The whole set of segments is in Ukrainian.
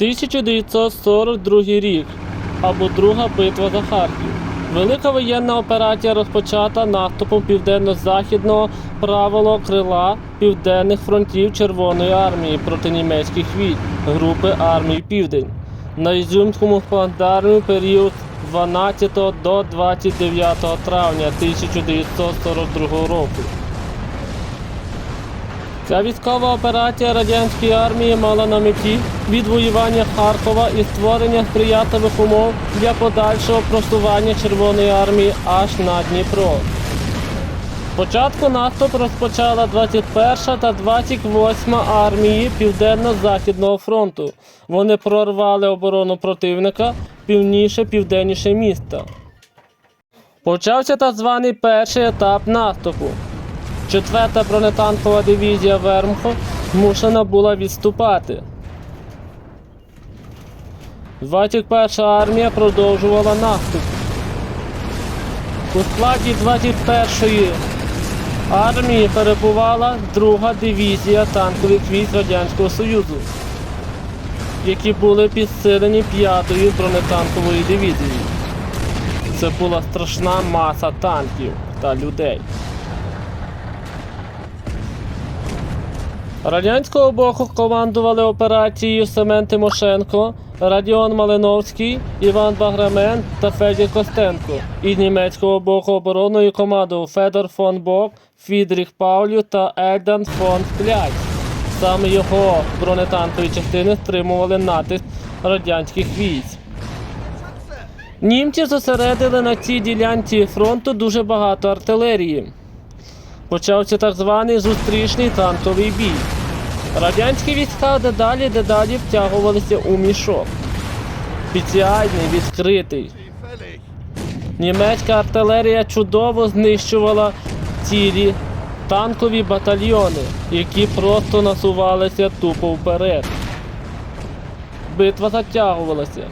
1942 рік або Друга битва за Харків. Велика воєнна операція розпочата наступом південно-західного правого крила південних фронтів Червоної армії проти німецьких військ групи армії Південь на Ізюмському плацдармі період з 12 до 29 травня 1942 року. Ця військова операція радянської армії мала на меті відвоювання Харкова і створення сприятливих умов для подальшого просування Червоної армії аж на Дніпро. Спочатку наступ розпочала 21 та 28 армії Південно-Західного фронту. Вони прорвали оборону противника півніше-південніше міста. Почався так званий перший етап наступу. Четверта бронетанкова дивізія Вермхо змушена була відступати. 21 армія продовжувала наступ. У складі 21-ї армії перебувала друга дивізія танкових військ Радянського Союзу, які були підсилені 5-ю бронетанковою дивізією. Це була страшна маса танків та людей. Радянського боку командували операцією Семен Тимошенко, Радіон Малиновський, Іван Баграмен та Федір Костенко. І німецького боку обороною командував Федор фон Бок, Фідріх Паулю та Ельдан фон Кляйс. Саме його бронетанкові частини стримували натиск радянських військ. Німці зосередили на цій ділянці фронту дуже багато артилерії. Почався так званий зустрічний танковий бій. Радянські війська дедалі дедалі втягувалися у мішок. Спеціальний відкритий. Німецька артилерія чудово знищувала цілі танкові батальйони, які просто насувалися тупо вперед. Битва затягувалася.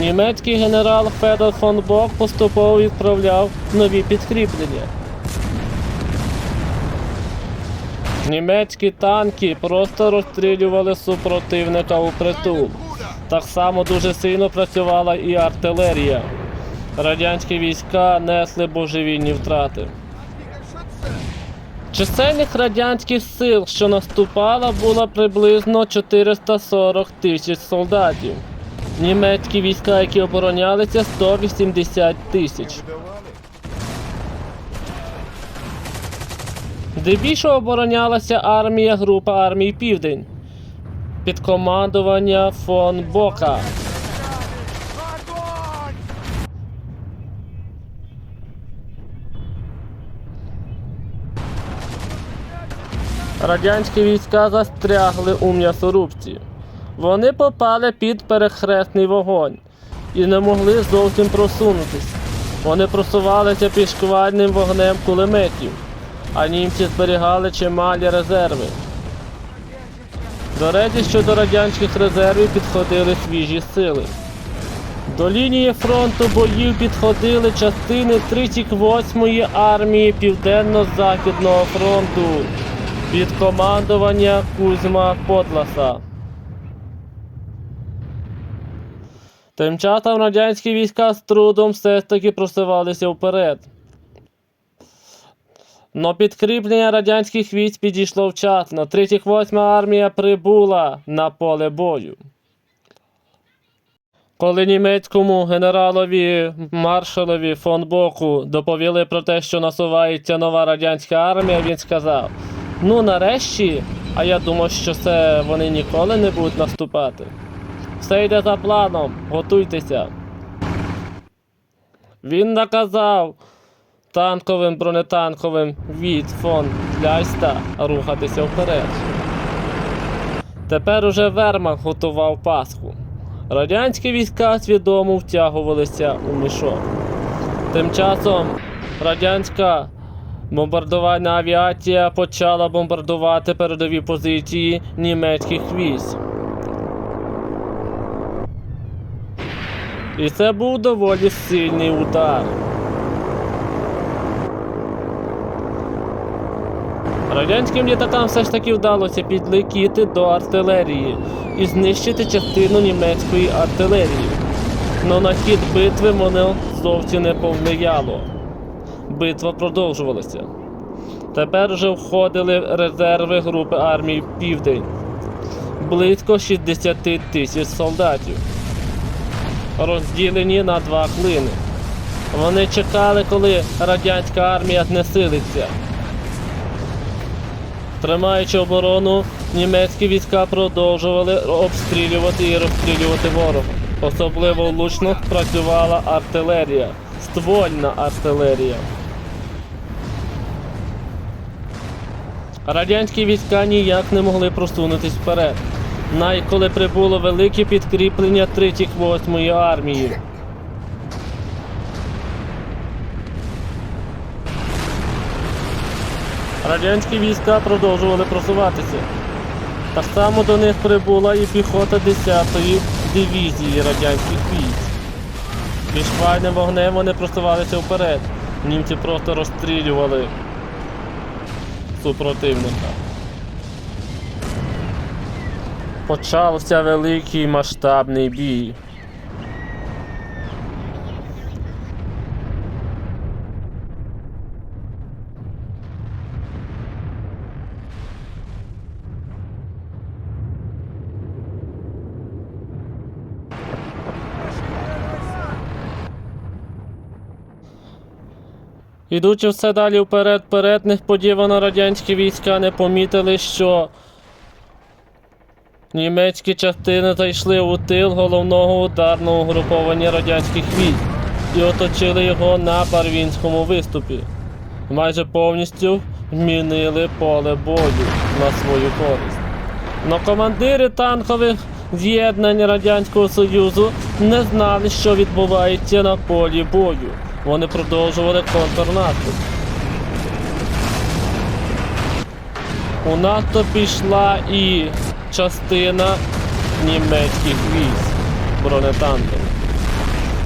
Німецький генерал Федор фон Бок поступово відправляв нові підкріплення. Німецькі танки просто розстрілювали супротивника у притул. Так само дуже сильно працювала і артилерія. Радянські війська несли божевільні втрати. Чисельних радянських сил, що наступала, було приблизно 440 тисяч солдатів. Німецькі війська, які оборонялися, 180 тисяч. Здебільшого оборонялася армія група армії Південь під командування фон Бока. Радянські війська застрягли у м'ясорубці. Вони попали під перехресний вогонь і не могли зовсім просунутися. Вони просувалися під шквальним вогнем кулеметів, а німці зберігали чималі резерви. До речі, що до радянських резервів підходили свіжі сили. До лінії фронту боїв підходили частини 38-ї армії Південно-Західного фронту під командування Кузьма Подласа. Тим часом радянські війська з трудом все ж таки просувалися вперед. Но підкріплення радянських військ підійшло вчасно. 38 армія прибула на поле бою. Коли німецькому генералові маршалові фон Боку доповіли про те, що насувається нова радянська армія, він сказав: Ну нарешті, а я думав, що це вони ніколи не будуть наступати. Все йде за планом, готуйтеся. Він наказав танковим бронетанковим від фон Кляйста рухатися вперед. Тепер уже Вермах готував Пасху. Радянські війська свідомо втягувалися у мішок. Тим часом радянська бомбардувальна авіація почала бомбардувати передові позиції німецьких військ. І це був доволі сильний удар. Радянським літакам все ж таки вдалося підлетіти до артилерії і знищити частину німецької артилерії. Но на хід битви воно зовсім не повлияло. Битва продовжувалася. Тепер вже входили резерви групи армії Південь. Близько 60 тисяч солдатів, розділені на два клини. Вони чекали, коли радянська армія знесилиться. Тримаючи оборону, німецькі війська продовжували обстрілювати і розстрілювати ворога. Особливо влучно працювала артилерія, ствольна артилерія. Радянські війська ніяк не могли просунутись вперед. Коли прибуло велике підкріплення 38-ї армії. Радянські війська продовжували просуватися. Так само до них прибула і піхота 10-ї дивізії радянських військ. Під шквальним вогнем вони просувалися вперед. Німці просто розстрілювали супротивника. Почався великий масштабний бій. Ідучи все далі вперед, вперед, несподівано радянські війська не помітили, що німецькі частини зайшли у тил головного ударного угруповання радянських військ і оточили його на Барвінському виступі. Майже повністю змінили поле бою на свою користь. Но командири танкових з'єднань Радянського Союзу не знали, що відбувається на полі бою. Вони продовжували контрнаступ. У НАТО пішла і частина німецьких військ бронетанкових.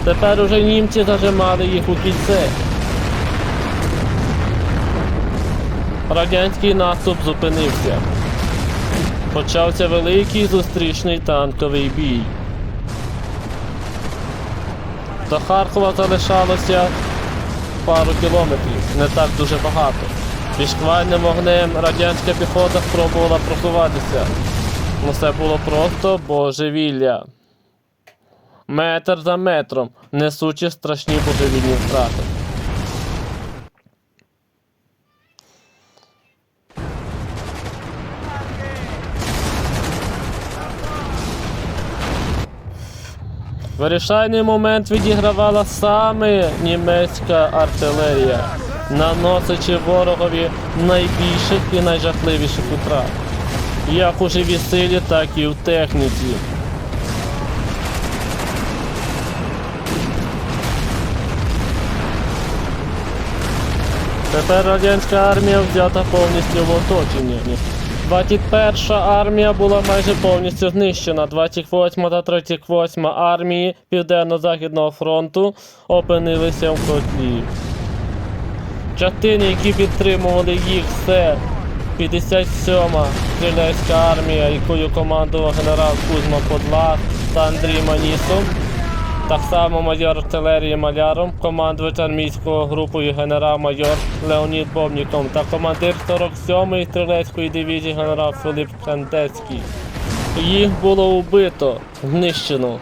Тепер уже німці зажимали їх у кільце. Радянський наступ зупинився. Почався великий зустрічний танковий бій. До Харкова залишалося пару кілометрів, не так дуже багато. Під шквальним вогнем радянська піхота спробувала просуватися. Ну це було просто божевілля. Метр за метром, несучи страшні божевільні втрати. Вирішальний момент відігравала саме німецька артилерія, наносячи ворогові найбільших і найжахливіших утрат, як у живій силі, так і в техніці. Тепер радянська армія взята повністю в оточення. 21 армія була майже повністю знищена. 28 та 38 армії Південно-Західного фронту опинилися в котлі. Частини, які підтримували їх, це 57-ма стрілецька армія, якою командував генерал Кузьма Подлак та Андрій Манісов. Так само майор артилерії Маляром, командувач армійського групою генерал-майор Леонід Бобніков та командир 47-ї стрілецької дивізії генерал Филип Кандецький. Їх було убито, знищено.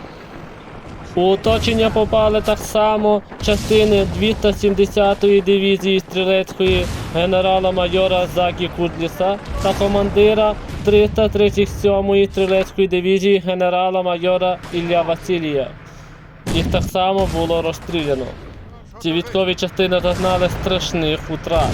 У оточення попали так само частини 270-ї дивізії стрілецької генерала-майора Закі Кудліса та командира 337-ї стрілецької дивізії генерала-майора Ілля Василія. Їх так само було розстріляно. Ці військові частини зазнали страшних утрат.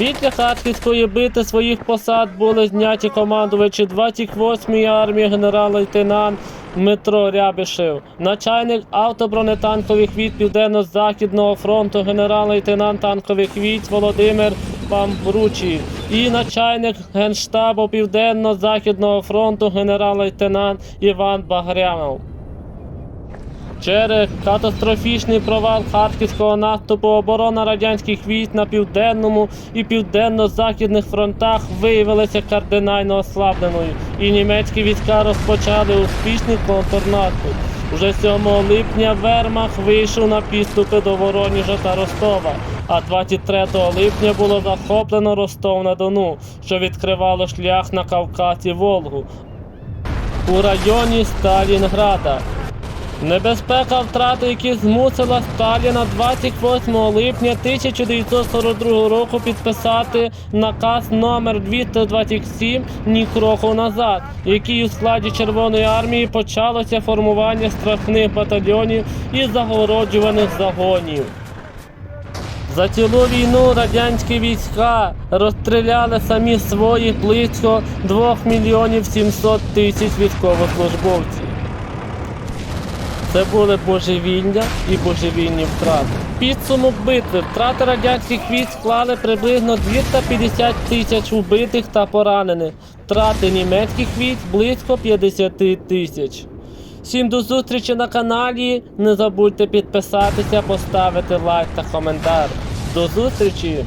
Після Харківської бити своїх посад були зняті командувачі? 28-ї армії генерал-лейтенант Дмитро Рябишев, начальник автобронетанкових військ Південно-Західного фронту генерал-лейтенант танкових військ Володимир Памбручів і начальник Генштабу Південно-Західного фронту генерал-лейтенант Іван Багрянов. Через катастрофічний провал харківського наступу оборона радянських військ на південному і південно-західних фронтах виявилася кардинально ослабленою, і німецькі війська розпочали успішний контрнаступ. Уже 7 липня Вермах вийшов на підступи до Воронежа та Ростова, а 23 липня було захоплено Ростов на Дону, що відкривало шлях на Кавказ Волгу у районі Сталінграда. Небезпека втрати, які змусила Сталіна 28 липня 1942 року підписати наказ номер 227 ні кроку назад, який у складі Червоної армії почалося формування страшних батальйонів і загороджуваних загонів. За цілу війну радянські війська розстріляли самі своїх близько 2 мільйонів 700 тисяч військовослужбовців. Це були божевілля і божевільні втрати. Підсумок битви втрати радянських військ склали приблизно 250 тисяч убитих та поранених. Втрати німецьких військ близько 50 тисяч. Всім до зустрічі на каналі. Не забудьте підписатися, поставити лайк та коментар. До зустрічі!